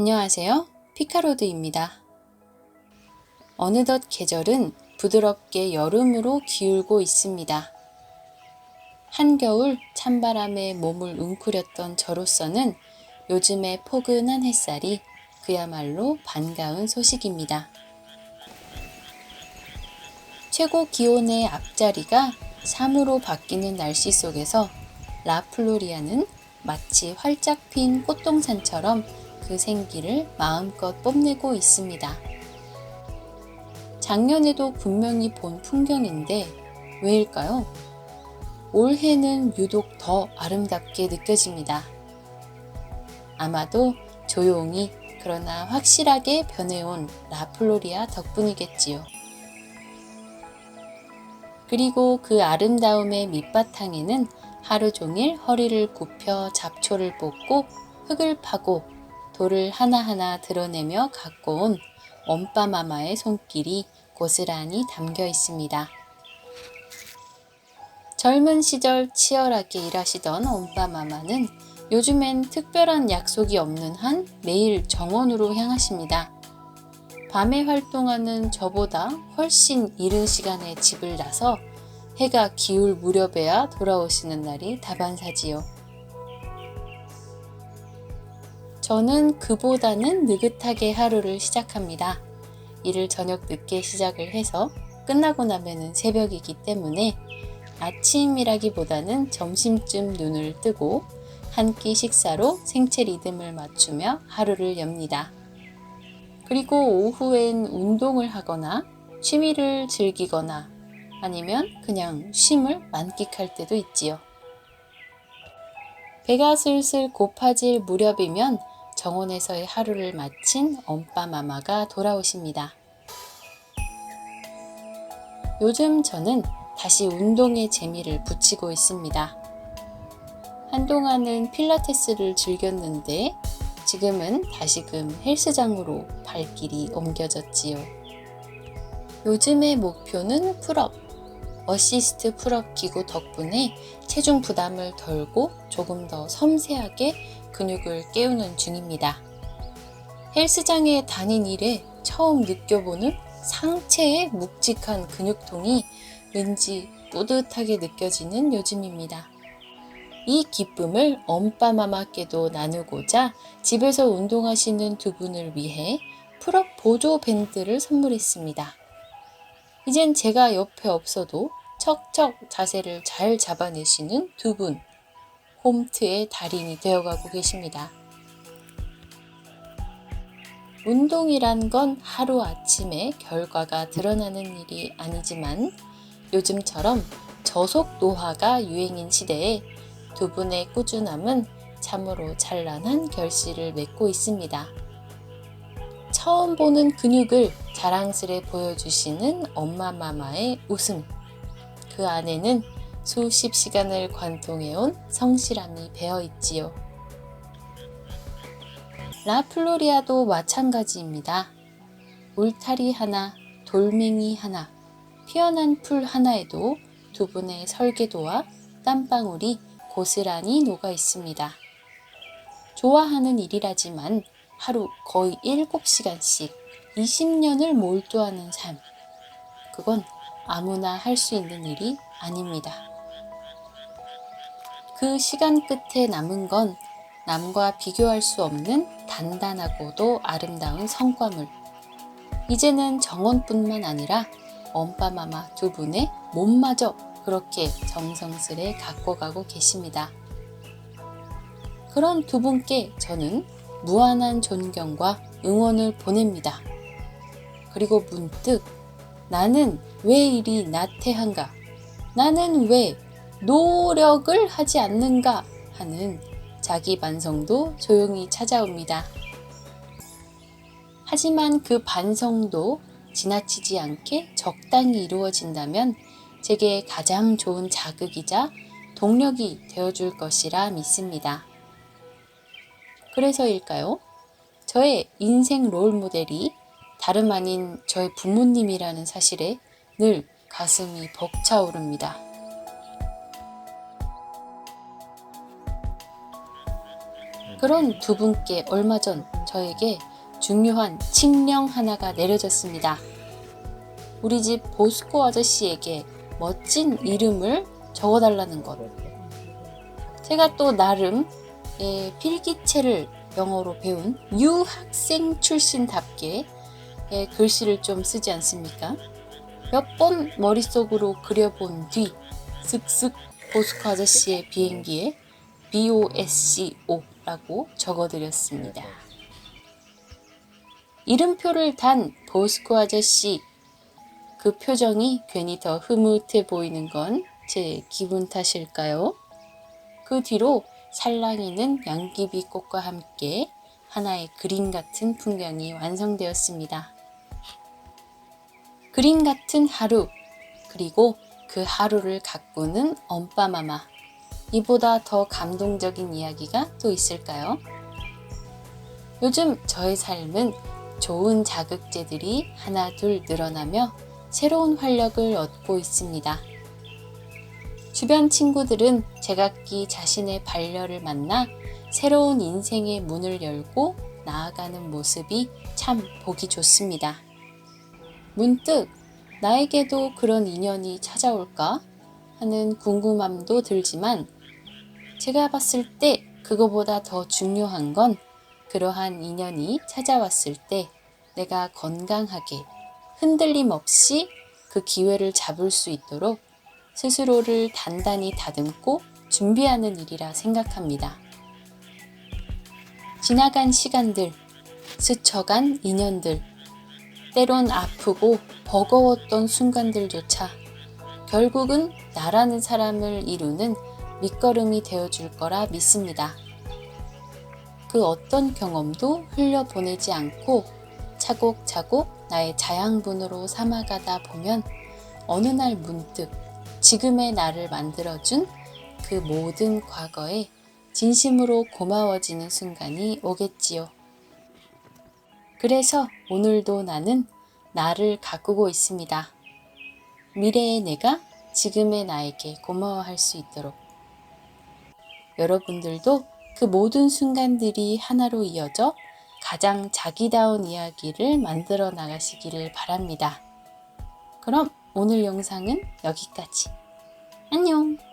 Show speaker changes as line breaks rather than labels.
안녕하세요. 피카로드입니다. 어느덧 계절은 부드럽게 여름으로 기울고 있습니다. 한겨울 찬바람에 몸을 웅크렸던 저로서는 요즘의 포근한 햇살이 그야말로 반가운 소식입니다. 최고 기온의 앞자리가 3으로 바뀌는 날씨 속에서 라플로리아는 마치 활짝 핀 꽃동산처럼 그 생기를 마음껏 뽐내고 있습니다. 작년에도 분명히 본 풍경인데 왜일까요? 올해는 유독 더 아름답게 느껴집니다. 아마도 조용히 그러나 확실하게 변해온 라플로리아 덕분이겠지요. 그리고 그 아름다움의 밑바탕에는 하루 종일 허리를 굽혀 잡초를 뽑고 흙을 파고 돌을 하나하나 드러내며 갖고 온 엄빠마마의 손길이 고스란히 담겨 있습니다. 젊은 시절 치열하게 일하시던 엄빠마마는 요즘엔 특별한 약속이 없는 한 매일 정원으로 향하십니다. 밤에 활동하는 저보다 훨씬 이른 시간에 집을 나서 해가 기울 무렵에야 돌아오시는 날이 다반사지요. 저는 그보다는 느긋하게 하루를 시작합니다. 일을 저녁 늦게 시작을 해서 끝나고 나면은 새벽이기 때문에 아침이라기보다는 점심쯤 눈을 뜨고 한 끼 식사로 생체 리듬을 맞추며 하루를 엽니다. 그리고 오후엔 운동을 하거나 취미를 즐기거나 아니면 그냥 쉼을 만끽할 때도 있지요. 배가 슬슬 고파질 무렵이면 정원에서의 하루를 마친 엄빠마마가 돌아오십니다. 요즘 저는 다시 운동에 재미를 붙이고 있습니다. 한동안은 필라테스를 즐겼는데 지금은 다시금 헬스장으로 발길이 옮겨졌지요. 요즘의 목표는 풀업, 어시스트 풀업 기구 덕분에 체중 부담을 덜고 조금 더 섬세하게 근육을 깨우는 중입니다. 헬스장에 다닌 이래 처음 느껴보는 상체의 묵직한 근육통이 왠지 뿌듯하게 느껴지는 요즘입니다. 이 기쁨을 엄빠마마께도 나누고자 집에서 운동하시는 두 분을 위해 풀업 보조 밴드를 선물했습니다. 이젠 제가 옆에 없어도 척척 자세를 잘 잡아내시는 두 분, 홈트의 달인이 되어가고 계십니다. 운동이란 건 하루아침에 결과가 드러나는 일이 아니지만 요즘처럼 저속 노화가 유행인 시대에 두 분의 꾸준함은 참으로 찬란한 결실을 맺고 있습니다. 처음 보는 근육을 자랑스레 보여주시는 엄마 마마의 웃음. 그 안에는 수십 시간을 관통해온 성실함이 배어 있지요. 라플로리아도 마찬가지입니다. 울타리 하나, 돌멩이 하나, 피어난 풀 하나에도 두 분의 설계도와 땀방울이 고스란히 녹아 있습니다. 좋아하는 일이라지만 하루 거의 7시간씩 20년을 몰두하는 삶. 그건 아무나 할 수 있는 일이 아닙니다. 그 시간 끝에 남은 건 남과 비교할 수 없는 단단하고도 아름다운 성과물. 이제는 정원뿐만 아니라 엄빠마마 두 분의 몸마저 그렇게 정성스레 갖고 가고 계십니다. 그런 두 분께 저는 무한한 존경과 응원을 보냅니다. 그리고 문득 나는 왜 이리 나태한가? 나는 왜 노력을 하지 않는가? 하는 자기 반성도 조용히 찾아옵니다. 하지만 그 반성도 지나치지 않게 적당히 이루어진다면 제게 가장 좋은 자극이자 동력이 되어줄 것이라 믿습니다. 그래서일까요? 저의 인생 롤 모델이 다름 아닌 저의 부모님이라는 사실에 늘 가슴이 벅차오릅니다. 그런 두 분께 얼마 전 저에게 중요한 칙령 하나가 내려졌습니다. 우리 집 보스코 아저씨에게 멋진 이름을 적어달라는 것. 제가 또 나름 예, 필기체를 영어로 배운 유학생 출신답게 예, 글씨를 좀 쓰지 않습니까? 몇 번 머릿속으로 그려본 뒤 슥슥 보스코 아저씨의 비행기에 BOSCO 라고 적어드렸습니다. 이름표를 단 보스코 아저씨 그 표정이 괜히 더 흐뭇해 보이는 건 제 기분 탓일까요? 그 뒤로 살랑이는 양귀비 꽃과 함께 하나의 그림 같은 풍경이 완성되었습니다. 그림 같은 하루, 그리고 그 하루를 가꾸는 엄빠마마. 이보다 더 감동적인 이야기가 또 있을까요? 요즘 저의 삶은 좋은 자극제들이 하나 둘 늘어나며 새로운 활력을 얻고 있습니다. 주변 친구들은 제각기 자신의 반려를 만나 새로운 인생의 문을 열고 나아가는 모습이 참 보기 좋습니다. 문득 나에게도 그런 인연이 찾아올까 하는 궁금함도 들지만 제가 봤을 때 그거보다 더 중요한 건 그러한 인연이 찾아왔을 때 내가 건강하게 흔들림 없이 그 기회를 잡을 수 있도록 스스로를 단단히 다듬고 준비하는 일이라 생각합니다. 지나간 시간들, 스쳐간 인연들, 때론 아프고 버거웠던 순간들조차 결국은 나라는 사람을 이루는 밑거름이 되어줄 거라 믿습니다. 그 어떤 경험도 흘려보내지 않고 차곡차곡 나의 자양분으로 삼아가다 보면 어느 날 문득 지금의 나를 만들어준 그 모든 과거에 진심으로 고마워지는 순간이 오겠지요. 그래서 오늘도 나는 나를 가꾸고 있습니다. 미래의 내가 지금의 나에게 고마워할 수 있도록. 여러분들도 그 모든 순간들이 하나로 이어져 가장 자기다운 이야기를 만들어 나가시기를 바랍니다. 그럼 오늘 영상은 여기까지. 안녕!